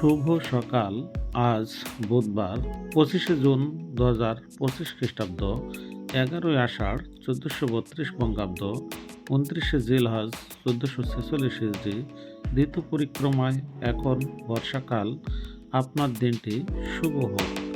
শুভ সকাল। আজ বুধবার, পঁচিশে জুন দু হাজার পঁচিশ খ্রিস্টাব্দ, এগারোই আষাঢ় চোদ্দোশো বত্রিশ বঙ্গাব্দ, উনত্রিশে জিলহজ চোদ্দোশো ছেচল্লিশ ইসরি ঋতু পরিক্রমায় এখন বর্ষাকাল। আপনার দিনটি শুভ হোক।